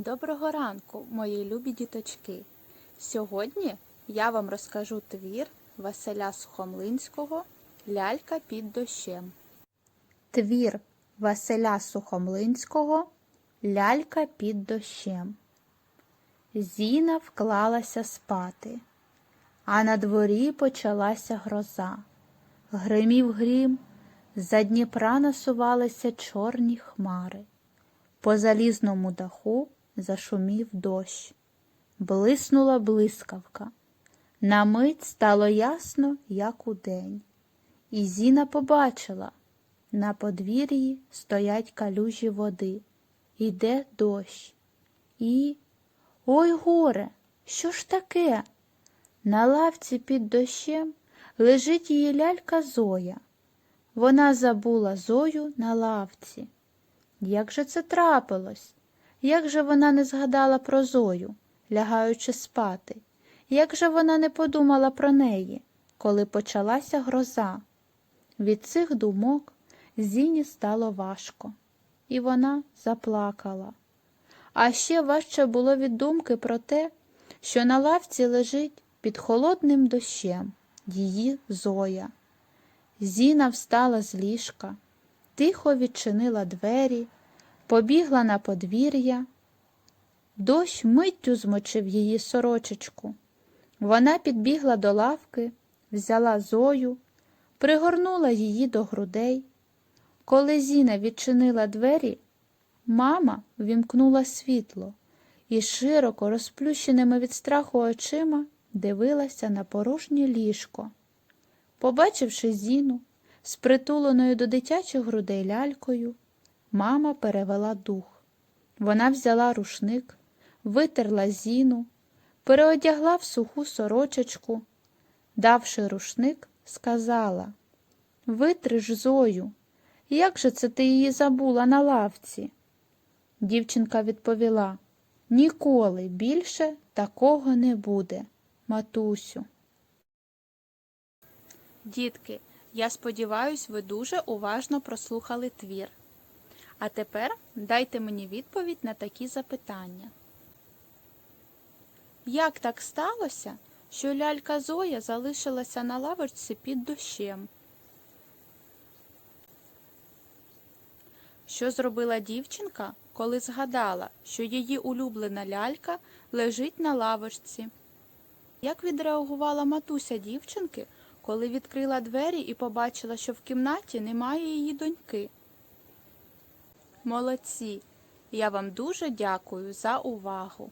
Доброго ранку, мої любі діточки. Сьогодні я вам розкажу твір Василя Сухомлинського Лялька під дощем. Твір Василя Сухомлинського Лялька під дощем. Зіна вклалася спати, а на дворі почалася гроза. Гримів грім, за Дніпра насувалися чорні хмари. По залізному даху зашумів дощ. Блиснула блискавка. На мить стало ясно, як удень. І Зіна побачила, на подвір'ї стоять калюжі води. Йде дощ. І. Ой горе, що ж таке? На лавці під дощем лежить її лялька Зоя. Вона забула Зою на лавці. Як же це трапилось? Як же вона не згадала про Зою, лягаючи спати? Як же вона не подумала про неї, коли почалася гроза? Від цих думок Зіні стало важко, і вона заплакала. А ще важче було від думки про те, що на лавці лежить під холодним дощем її Зоя. Зіна встала з ліжка, тихо відчинила двері, побігла на подвір'я. Дощ миттю змочив її сорочечку. Вона підбігла до лавки, взяла Зою, пригорнула її до грудей. Коли Зіна відчинила двері, мама вімкнула світло і широко розплющеними від страху очима дивилася на порожнє ліжко. Побачивши Зіну, спритуленою до дитячих грудей лялькою, мама перевела дух. Вона взяла рушник, витерла Зіну, переодягла в суху сорочечку. Давши рушник, сказала Витриш Зою, як же це ти її забула на лавці? Дівчинка відповіла Ніколи більше такого не буде, матусю. Дітки, я сподіваюсь, ви дуже уважно прослухали твір. А тепер дайте мені відповідь на такі запитання. Як так сталося, що лялька Зоя залишилася на лавочці під дощем? Що зробила дівчинка, коли згадала, що її улюблена лялька лежить на лавочці? Як відреагувала матуся дівчинки, коли відкрила двері і побачила, що в кімнаті немає її доньки? Молодці! Я вам дуже дякую за увагу!